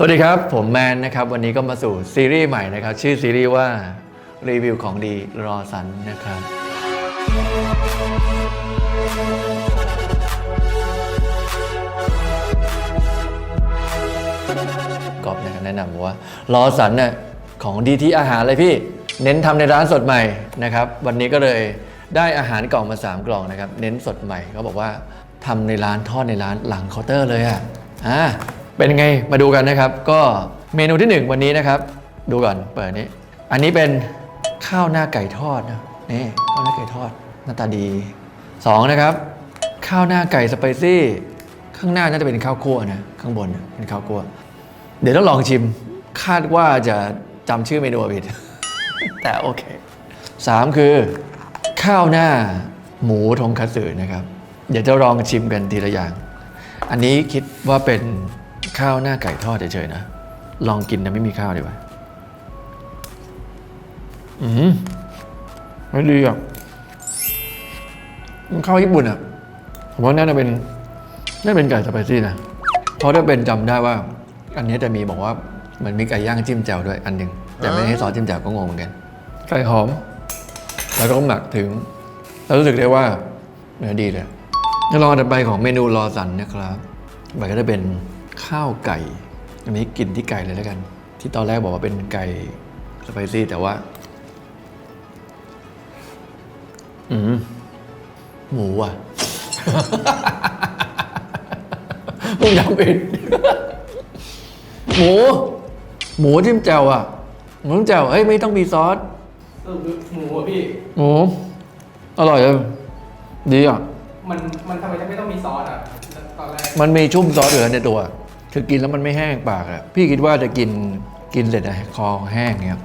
สวัสดีครับ ผมแมนนะครับ วันนี้ก็มาสู่ซีรีส์ใหม่นะครับ ชื่อซีรีส์ว่ารีวิวของดีรอสันนะครับ กอบเนี่ยแนะนำว่ารอสันเนี่ยของดีที่อาหารเลยพี่ เน้นทำในร้านสดใหม่นะครับ วันนี้ก็เลยได้อาหารกล่องมา 3 กล่องนะครับ เน้นสดใหม่เขาบอกว่าทำในร้านทอดในร้านหลังเคาน์เตอร์เลยอะอ่า เป็นไงมาดูกันนะครับ ก็เมนูทีหนึ่1 วันนี้นะครับ ดูก่อนเปิดนี้ อันนี้เป็นข้าวหน้าไก่ทอดนะนี่ข้าวหน้าไก่ทอดหน้าตาดีสองนะครับ ข้าวหน้าไก่สไปซี่ ข้างหน้าน่าจะเป็นข้าวคั่วนะข้างบนเป็นข้าวคั่ว เดี๋ยวต้องลองชิม คาดว่าจะจำชื่อเมนูผิด แต่โอเคสามคือ ข้าวหน้าหมูทงคัตสึนะครับ เดี๋ยวจะลองชิมกันทีละอย่าง อันนี้คิดว่าเป็น ข้าวหน้าไก่ทอดเฉยๆนะ ลองกินนะไม่มีข้าวดีกว่า อืมไม่ดีอะข้าวญี่ปุ่นอะผมว่าน่าจะเป็นน่าจะเป็นไก่สไปซี่นะ เพราะถ้าเป็นจำได้ว่า อันนี้จะมีบอกว่ามันมีไก่ย่างจิ้มแจ่วด้วยอันหนึ่งแต่ไม่ให้ซอสจิ้มแจ่วก็งงเหมือนกัน ไก่หอม แล้วก็หมักถึงแล้วรู้สึกได้ว่าเนื้อดีเลยล้วลองต่อไปของเมนูรอสันนะครับไปก็จะเป็น ข้าวไก่ อันนี้กินที่ไก่เลยแล้วกัน ที่ตอนแรกบอกว่าเป็นไก่สไปซี่แต่ว่า อืมหมูอะผมจำผิดหมู หมูจิ้มแจ่วอะหมูจิ้มแจ่วเอ้ยไม่ต้องมีซอสสรุปหมูอะพี่หมูอร่อยเลยดีอะ มันมันทำไมจะไม่ต้องมีซอสอะตอนแรกมันมีชุ่มซอสเหลือในตัว คือกินแล้วมันไม่แห้งปากอะพี่คิดว่าจะกินกินเสร็จอะคอแห้งเงี้ย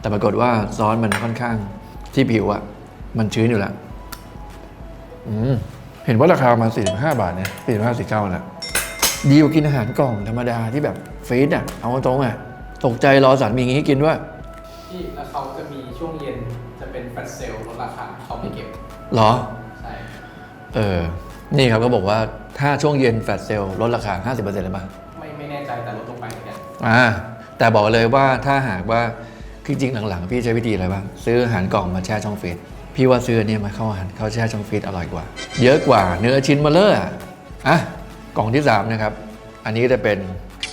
แต่ปรากฏว่าซอสมันค่อนข้างที่ผิวอะมันชื้นอยู่แล้วอืมเห็นว่าราคาประมาณ45 บาทเนี่ย45 49แหละดีกว่ากินอาหารกล่องธรรมดาที่แบบฟรีดอะเอาตรงๆอะตกใจรอสันมีอย่างงี้ให้กินว่าพี่แล้วเขาจะมีช่วงเย็นจะเป็นแฟลชเซลลดราคาเขาไม่เก็บเหรอ ใช่ เออ นี่ครับก็บอกว่า ถ้าช่วงเย็นแฟลชเซลลดราคา 50%เลยป่ะไม่ไม่แน่ใจแต่ลดลงไปเหมือนกันอ่าแต่บอกเลยว่าถ้าหากว่าคือจริงๆหลังๆ พี่ใช้วิธีอะไรบ้างซื้ออาหารกล่องมาแช่ช่องฟรีซพี่ว่าซื้ออนเนี่ยมาเข้าอาหารเข้าแช่ช่องฟรีซอร่อยกว่า เยอะกว่าเนื้อชิ้นมาเลอะอะอะกล่องที่ 3 นะครับ อันนี้ก็จะเป็น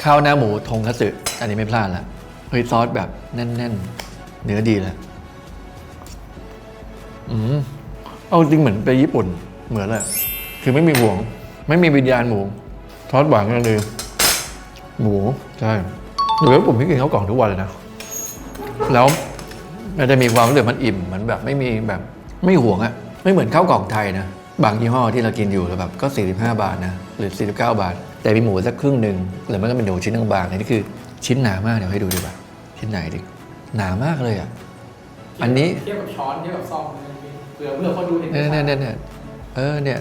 ข้าวหน้าหมูทงคัตสึอันนี้ไม่พลาดละเฮ้ยซอสแบบแน่น ๆ เนื้อดีเลยอืมเอาจริงเหมือนไปญี่ปุ่นเหมือนเลยคือไม่มีห่วง ไม่มีวิญญาณหมูทอดหวานกันเลยหมูใช่หรือว่าผมพี่กินข้าวกล่องทุกวันเลยนะ แล้วมันจะมีความรู้สึกมันอิ่มเหมือนแบบไม่มีแบบไม่ห่วงอะไม่เหมือนข้าวกล่องไทยนะ บางยี่ห้อที่เรากินอยู่แล้วแบบก็ 45 บาทนะหรือ 49 บาท แต่มีหมูสักครึ่งหนึ่งหรือไม่ก็เป็นหมูชิ้นบางๆนี่คือ ชิ้นหนามากเดี๋ยวให้ดูดีกว่าชิ้นไหนดิหนามากเลยอะอันนี้เทียบกับช้อนเทียบกับซ่อมเลยพี่เผื่อเพื่อคนดูเห็นเนี่ยเนี่ยเนี่ยเนี่ยเออเนี่ย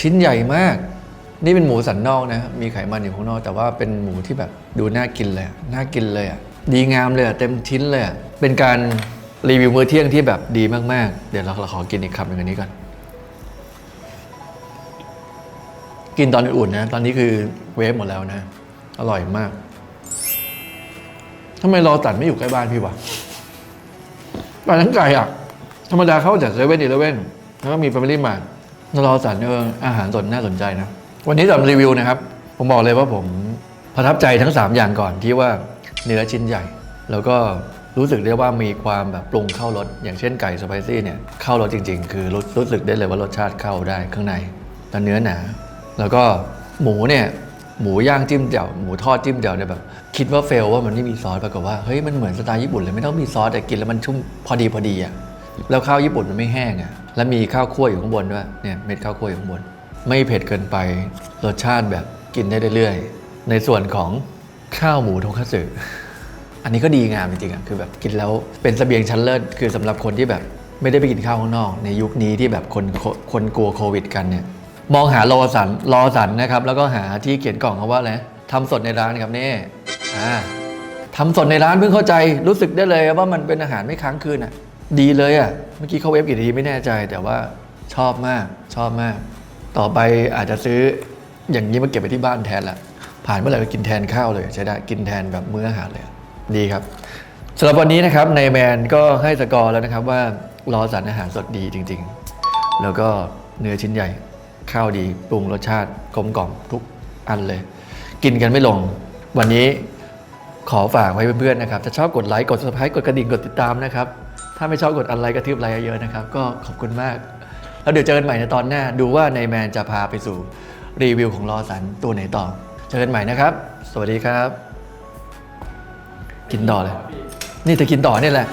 ชิ้นใหญ่มาก นี่เป็นหมูสันนอกนะมีไขมันอยู่ข้างนอก แต่ว่าเป็นหมูที่แบบดูน่ากินเลยน่ากินเลยอะดีงามเลยอะเต็มชิ้นเลยอะเป็นการรีวิวมื้อเที่ยงที่แบบดีมากๆ เดี๋ยวเราขอกินอีกคำหนึ่งอันนี้ก่อนกินตอนอุ่นๆนะ ตอนนี้คือเวฟหมดแล้วนะ อร่อยมากทำไมรอตัดไม่อยู่ใกล้บ้านพี่วะไปทั้งไก่อะ ธรรมดาเขาจากเซเว่นอีเลเว่นแล้วก็มีแฟมิลี่มาร์ รอสันเอออาหารสดน่าสนใจนะ วันนี้สำหรับรีวิวนะครับ ผมบอกเลยว่าผมประทับใจทั้ง 3 อย่างก่อนที่ว่าเนื้อชิ้นใหญ่ แล้วก็รู้สึกได้ว่ามีความแบบปรุงเข้ารสอย่างเช่นไก่สไปซี่เนี่ยเข้ารสจริง ๆ คือรู้รู้สึกได้เลยว่ารสชาติเข้าได้ข้างในแต่เนื้อหนา แล้วก็หมูเนี่ยหมูย่างจิ้มแจ่วหมูทอดจิ้มแจ่วเนี่ยแบบ คิดว่าเฟลว่ามันไม่มีซอสปรากฏว่าเฮ้ยมันเหมือนสไตล์ญี่ปุ่นเลยไม่ต้องมีซอสแต่กินแล้วมันชุ่มพอดีพอดีอะแล้วข้าวญี่ปุ่นมันไม่แห้งอะ แล้วมีข้าวคั่วอยู่ข้างบนด้วยเนี่ยเม็ดข้าวคั่วอยู่ข้างบน ไม่เผ็ดเกินไปรสชาติแบบกินได้เรื่อยๆในส่วนของข้าวหมูทงคัตสึอันนี้ก็ดีงามจริงๆอะคือแบบกินแล้วเป็นเสบียงชั้นเลิศคือสำหรับคนที่แบบไม่ได้ไปกินข้าวข้างนอก ในยุคนี้ที่แบบคนคนกลัวโควิด กันเนี่ยมองหารอสันรอสันนะครับ แล้วก็หาที่เขียนกล่องเขาว่าอะไรทำสดในร้านครับนี่อ่าทำสดในร้านเพิ่งเข้าใจรู้สึกได้เลยว่ามันเป็นอาหารไม่ค้างคืนอะ ดีเลยอะ เมื่อกี้เขาเวฟกี่นาทีไม่แน่ใจ แต่ว่าชอบมากชอบมาก ต่อไปอาจจะซื้ออย่างนี้มาเก็บไปที่บ้านแทนละผ่านเมื่อไหร่ก็กินแทนข้าวเลยใช้ได้กินแทนแบบมื้ออาหารเลย ดีครับสำหรับวันนี้นะครับในแมนก็ให้สกอร์แล้วนะครับว่ารอสารอาหารสดดีจริง ๆ แล้วก็เนื้อชิ้นใหญ่ ข้าวดีปรุงรสชาติกลมกล่อมทุกอันเลย กินกันไม่ลง วันนี้ขอฝากไว้เพื่อนๆนะครับถ้าชอบกดไลค์กด subscribe กดกระดิ่งกดติดตามนะครับ ถ้าไม่ชอบกดอะไรกระทืบไลค์เยอะนะครับ ก็ขอบคุณมาก แล้วเดี๋ยวเจอกันใหม่ในตอนหน้า ดูว่าในแมนจะพาไปสู่รีวิวของลอสันตัวไหนต่อ เจอกันใหม่นะครับ สวัสดีครับ กินต่อเลย นี่จะกินต่อเนี่ยแหละ